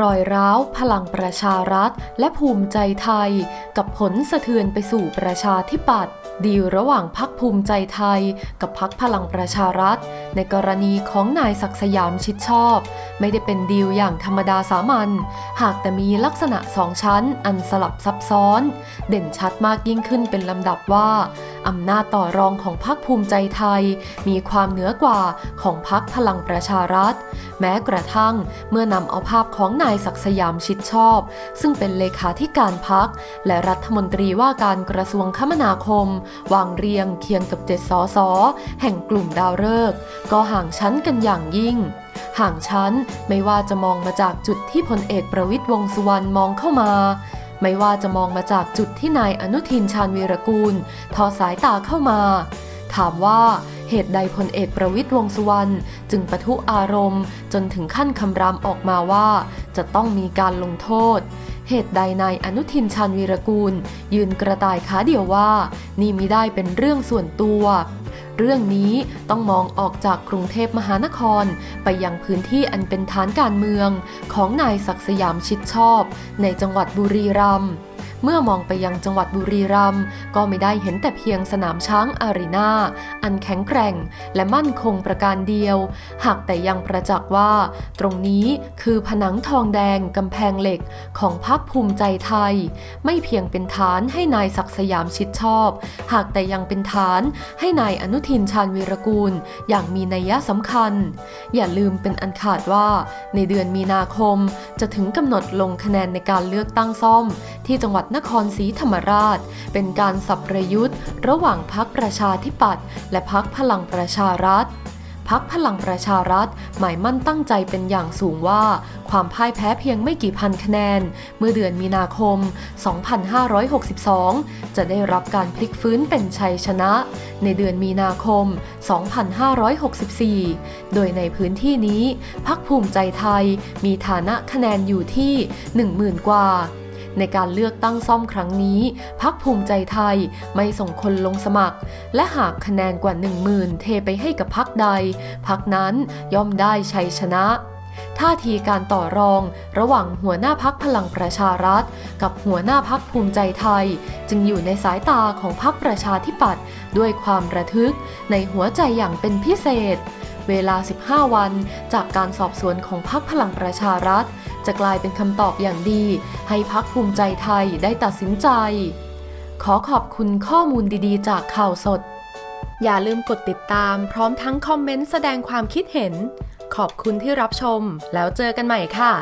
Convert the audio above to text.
รอยร้าวพลังประชารัฐ และภูมิใจไทย กับผลสะเทือนไปสู่ประชาธิปัตย์ดีลระหว่างพักภูมิใจไทย กับพักพลังประชารัฐ ในกรณีของนายศักสยามชิดชอบ ไม่ได้เป็นดีลอย่างธรรมดาสามัญหากแต่มีลักษณะสองชั้นอันสลับซับซ้อน เด่นชัดมากยิ่งขึ้นเป็นลำดับว่าอำนาจต่อรองของพรรคภูมิใจไทย มีความเหนือกว่าของพรรคพลังประชารัฐ แม้กระทั่งเมื่อนำเอาภาพของนายศักสยามชิดชอบ ซึ่งเป็นเลขาธิการพัก และรัฐมนตรีว่าการกระทรวงคมนาคม วางเรียงเคียงกับเจ็ดสอสอแห่งกลุ่มดาวฤกษ์ก็ห่างชั้นกันอย่างยิ่งห่างชั้นไม่ว่าจะมองมาจากจุดที่พลเอกประวิตยวงสุวรรณมองเข้ามา ไม่ว่าจะมองมาจากจุดที่นายอนุทินชาญวีรกูล ทอสายตาเข้ามา ถามว่าเหตุใดพลเอกประวิตยวงสุวรรณ จึงปะทุอารมณ์ จนถึงขั้นคำรามออกมาว่า จะต้องมีการลงโทษ เหตุใดนายอนุทินชาญวีรกูล ยืนกระต่ายขาเดียวว่า นี่มิได้เป็นเรื่องส่วนตัว เรื่องนี้ต้องมองออกจากกรุงเทพมหานคร ไปยังพื้นที่อันเป็นฐานการเมือง ของนายศักสยามชิดชอบ ในจังหวัดบุรีรัมย์ เมื่อมองไปยังจังหวัดบุรีรัมย์ก็ไม่ได้เห็นแต่เพียงสนามช้างอารีนาอันแข็งแกร่งและมั่นคงประการเดียว หากแต่ยังประจักษ์ว่า ตรงนี้คือผนังทองแดงกำแพงเหล็กของพรรคภูมิใจไทย ไม่เพียงเป็นฐานให้นายศักสยามชิดชอบ หากแต่ยังเป็นฐานให้นายอนุทินชาญวีรกูล อย่างมีนัยสำคัญ อย่าลืมเป็นอันขาดว่า ในเดือนมีนาคมจะถึงกำหนดลงคะแนนในการเลือกตั้งซ่อม ที่จังหวัดนครศรีธรรมราช เป็นการสับประยุทธ์ ระหว่างพักประชาธิปัตย์และพักพลังประชารัฐพักพลังประชารัฐหมายมั่นตั้งใจเป็นอย่างสูงว่า ความพ่ายแพ้เพียงไม่กี่พันคะแนน เมื่อเดือนมีนาคม 2562 จะได้รับการพลิกฟื้นเป็นชัยชนะ ในเดือนมีนาคม 2564 โดยในพื้นที่นี้พักภูมิใจไทยมีฐานะคะแนนอยู่ที่ 10,000 กว่า ในการเลือกตั้งซ่อมครั้งนี้ พักภูมิใจไทยไม่ส่งคนลงสมัคร และหากคะแนนกว่า 10,000 เทไปให้กับพักใด พักนั้นย่อมได้ชัยชนะท่าทีการต่อรองระหว่างหัวหน้าพักพลังประชารัฐ กับหัวหน้าพักภูมิใจไทย จึงอยู่ในสายตาของพักประชาธิปัตย์ด้วยความระทึกในหัวใจอย่างเป็นพิเศษ เวลา 15 วัน จากการสอบสวนของพักพลังประชารัฐ จะกลายเป็นคำตอบอย่างดี ให้พักภูมิใจไทยได้ตัดสินใจ ขอขอบคุณข้อมูลดีๆ จากข่าวสด อย่าลืมกดติดตามพร้อมทั้งคอมเมนต์แสดงความคิดเห็น ขอบคุณที่รับชม แล้วเจอกันใหม่ค่ะ